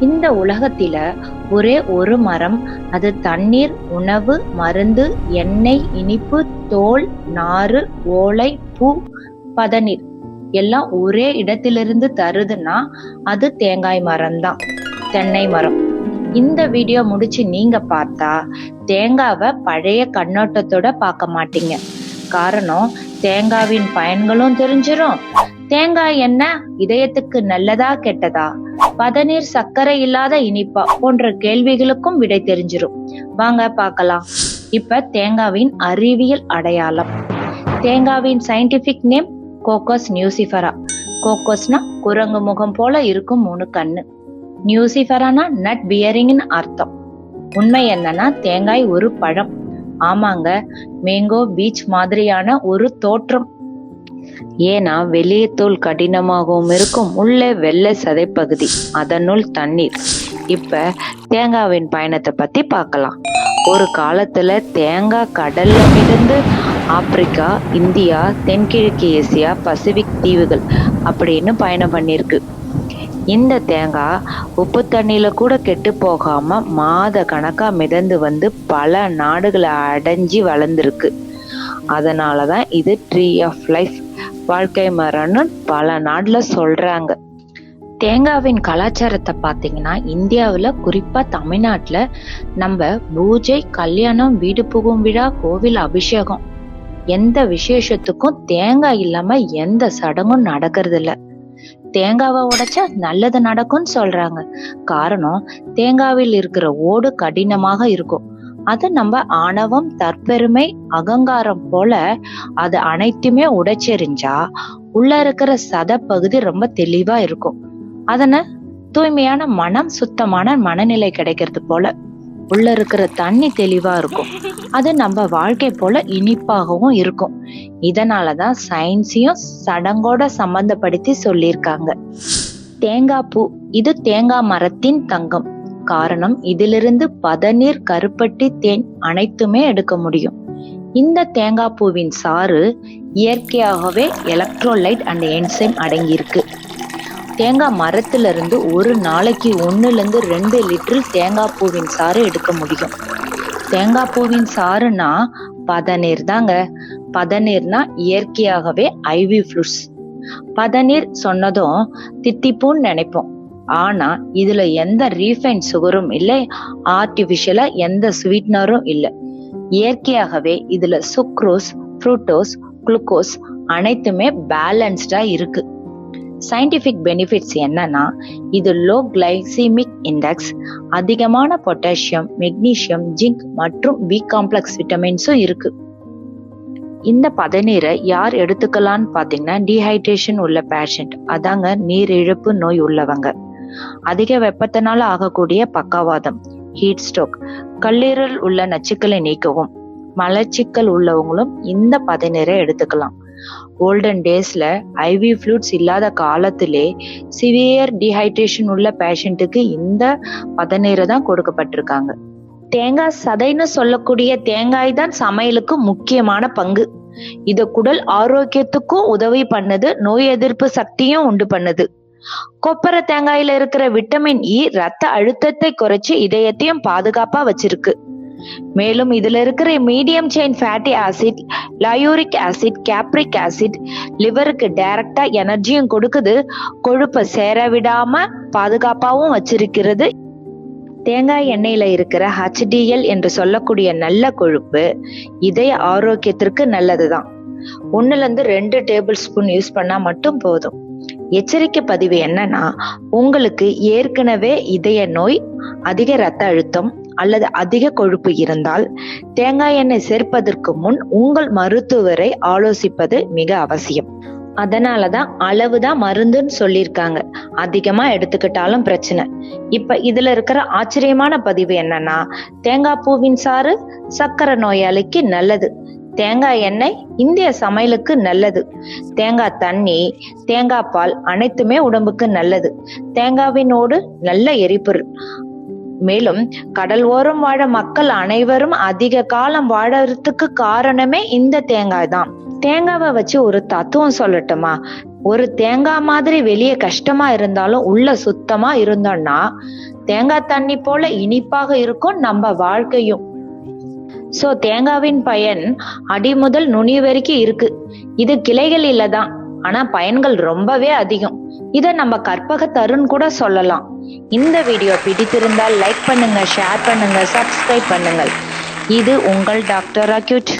இந்த உலகத்தில ஒரே ஒரு மரம். அது தண்ணீர் உணவு மருந்து எண்ணெய் இனிப்பு தோல் நாறு ஓலை பூ பதநீர். எல்லாம் ஒரே இடத்திலிருந்து தருதுன்னா அது தேங்காய் மரம் தான் தென்னை மரம். இந்த வீடியோ முடிச்சு நீங்க பார்த்தா தேங்காவை பழைய கண்ணோட்டத்தோட பார்க்க மாட்டீங்க. காரணம் தேங்காவின் பயன்களும் தெரிஞ்சிடும் தேங்காய் எண்ணெய் இதயத்துக்கு நல்லதா கெட்டதா? பதநீர் சர்க்கரை இல்லாத இனிப்பா போன்ற கேள்விகளுக்கும் விடை தெரிஞ்சிரும். வாங்க பார்க்கலாம். இப்ப தேங்காவின் அறிவியல் அடையாளம். தேங்காவின் சயின்டிபிக் நேம் கோகோஸ் நியூசிஃபரா கோகோஸ்னா குரங்கு முகம் போல இருக்கும் மூணு கண்ணு. நியூசிஃபரானா நட் பியரிங்னு அர்த்தம். உண்மை என்னன்னா தேங்காய் ஒரு பழம். ஆமாங்க மேங்கோ பீச் மாதிரியான ஒரு தோற்றம். ஏன்னா வெளியே தோல் கடினமாகவும் இருக்கும் உள்ளே வெள்ளை சதைப்பகுதி அதனுள் தண்ணீர். இப்ப தேங்காவின் பயணத்தை பத்தி பார்க்கலாம். ஒரு காலத்துல தேங்காய் கடல்ல மிதந்து ஆப்பிரிக்கா இந்தியா தென்கிழக்கு ஏசியா பசிபிக் தீவுகள் அப்படின்னு பயணம் பண்ணிருக்கு இந்த தேங்காய் உப்பு தண்ணியில கூட கெட்டு போகாம மாத கணக்கா மிதந்து வந்து பல நாடுகளை அடைஞ்சி வளர்ந்துருக்கு. அதனாலதான் இது ட்ரீ ஆஃப் லைஃப் வாழ்க்கை மரம்னு பல நாடுல சொல்றாங்க. தேங்காவின் கலாச்சாரத்தை பார்த்தீங்கன்னா இந்தியாவில் குறிப்பா தமிழ்நாட்டுல நம்ம பூஜை கல்யாணம் வீடு புகும் விழா கோவில் அபிஷேகம் எந்த விசேஷத்துக்கும் தேங்காய் இல்லாம எந்த சடங்கும் நடக்கிறது இல்லை தேங்காவை உடைச்சா நல்லது நடக்கும்னு சொல்றாங்க. காரணம் தேங்காவில் இருக்கிற ஓடு கடினமாக இருக்கும். அது நம்ம ஆணவம் தற்பெருமை அகங்காரம் போல அது அனைத்துமே உடைச்செறிஞ்சா உள்ள இருக்கிற சத பகுதி ரொம்ப தெளிவா இருக்கும். அதன தூய்மையான மனம் சுத்தமான மனநிலை கிடைக்கிறது போல உள்ள இருக்கிற தண்ணி தெளிவா இருக்கும். அது நம்ம வாழ்க்கை போல இனிப்பாகவும் இருக்கும். இதனாலதான் சயின்ஸையும் சடங்கோட சம்பந்தப்படுத்தி சொல்லியிருக்காங்க. தேங்காய் பூ இது தேங்காய் மரத்தின் தங்கம். காரணம் இதிலிருந்து பதநீர் கருப்பட்டி தேன் அனைத்துமே எடுக்க முடியும். இந்த தேங்காய் பூவின் சாறு இயற்கையாகவே எலக்ட்ரோலைட் அண்ட் என்சைம் அடங்கியிருக்கு. தேங்காய் மரத்திலிருந்து ஒரு நாளைக்கு ஒன்றுலேருந்து ரெண்டு லிட்டர் தேங்காய் பூவின் சாறு எடுக்க முடியும். தேங்காய் பூவின் சாறுனா பதநீர் தாங்க. பதநீர்னா இயற்கையாகவே ஐவி ஃப்ளூட்ஸ் பதநீர் சொன்னதும் தித்திப்பூன்னு நினைப்போம். ஆனா இதுல எந்த ரீஃபைன் சுகரும் இல்லை ஆர்டிபிஷியலா எந்த ஸ்வீட்னரும் இல்லை. இயற்கையாகவே இதுல சுக்ரோஸ் ஃப்ரூட்டோஸ் குளுக்கோஸ் அனைத்துமே பேலன்ஸ்டா இருக்கு. சயின்டிபிக் பெனிஃபிட்ஸ் என்னன்னா இது லோ கிளைசிமிக் இண்டெக்ஸ் அதிகமான பொட்டாசியம் மெக்னீசியம் ஜிங்க் மற்றும் பி காம்ப்ளெக்ஸ் விட்டமின்ஸும் இருக்கு. இந்த பதநீரை யார் எடுத்துக்கலாம்னு பாத்தீங்கன்னா டீஹைட்ரேஷன் உள்ள பேஷண்ட் அதாங்க நீர் இழப்பு நோய் உள்ளவங்க. அதிக வெப்பத்தினால் ஆகக்கூடிய பக்கவாதம் ஹீட் ஸ்ட்ரோக் கல்லீரல் உள்ள நச்சுக்களை நீக்கவும். மலச்சிக்கல் உள்ளவங்களும் இந்த பதநீரை எடுத்துக்கலாம். ஓல்டன் டேஸ்ல ஐவி ஃப்ளூட்ஸ் இல்லாத காலத்திலே சிவியர் டிஹைட்ரேஷன் உள்ள பேஷண்ட்டுக்கு இந்த பதநீரை தான் கொடுக்கப்பட்டிருக்காங்க. தேங்காய் சதைன்னு சொல்லக்கூடிய தேங்காய் தான் சமையலுக்கு முக்கியமான பங்கு. இது குடல் ஆரோக்கியத்துக்கும் உதவி பண்ணுது நோய் எதிர்ப்பு சக்தியும் உண்டு பண்ணுது. கொப்பரை தேங்காயில இருக்கிற விட்டமின் இ ரத்த அழுத்தத்தை குறைச்சு இதயத்தையும் பாதுகாப்பா வச்சிருக்கு. மேலும் இதுல இருக்கிற medium chain fatty acid lauric acid capric acid லிவருக்கு டைரக்டா எனர்ஜியும் கொடுக்குது. கொழுப்பை சேர விடாம பாதுகாப்பாவும் வச்சிருக்கிறது. தேங்காய் எண்ணெயில இருக்கிற ஹச்டிஎல் என்று சொல்லக்கூடிய நல்ல கொழுப்பு இதய ஆரோக்கியத்திற்கு நல்லதுதான். ஒண்ணுல இருந்து ரெண்டு டேபிள் ஸ்பூன் யூஸ் பண்ணா மட்டும் போதும். எச்சரிக்கை பதிவு என்னன்னா உங்களுக்கு ஏற்கனவே இதய நோய் அதிக ரத்த அழுத்தம் அல்லது அதிக கொழுப்பு இருந்தால் தேங்காய் எண்ணெய் சேர்ப்பதற்கு முன் உங்கள் மருத்துவரை ஆலோசிப்பது மிக அவசியம். அதனாலதான் அளவுதான் மருந்துன்னு சொல்லியிருக்காங்க. அதிகமா எடுத்துக்கிட்டாலும் பிரச்சனை. இப்ப இதுல இருக்கிற ஆச்சரியமான பதிவு என்னன்னா தேங்காய் பூவின் சாறு சக்கரை நோயாளிக்கு நல்லது. தேங்காய் எண்ணெய் இந்திய சமையலுக்கு நல்லது. தேங்காய் தண்ணி தேங்காய் பால் அனைத்துமே உடம்புக்கு நல்லது. தேங்காவினோடு நல்ல எரிபொருள். மேலும் கடல் ஓரம் வாழ மக்கள் அனைவரும் அதிக காலம் வாழறதுக்கு காரணமே இந்த தேங்காய் தான். தேங்காவை வச்சு ஒரு தத்துவம் சொல்லட்டுமா? ஒரு தேங்காய் மாதிரி வெளியே கஷ்டமா இருந்தாலும் உள்ள சுத்தமா இருந்தோம்னா தேங்காய் தண்ணி போல இனிப்பாக இருக்கும் நம்ம வாழ்க்கையும். சோ தேங்காவின் பயன் அடி முதல் நுனி வரைக்கும் இருக்கு. இது கிளைகள் இல்லதான் ஆனா பயன்கள் ரொம்பவே அதிகம். இத நம்ம கற்பக தருண் கூட சொல்லலாம். இந்த வீடியோ பிடித்திருந்தால் லைக் பண்ணுங்க ஷேர் பண்ணுங்க சப்ஸ்கிரைப் பண்ணுங்கள். இது உங்கள் டாக்டர் அக்யூட்.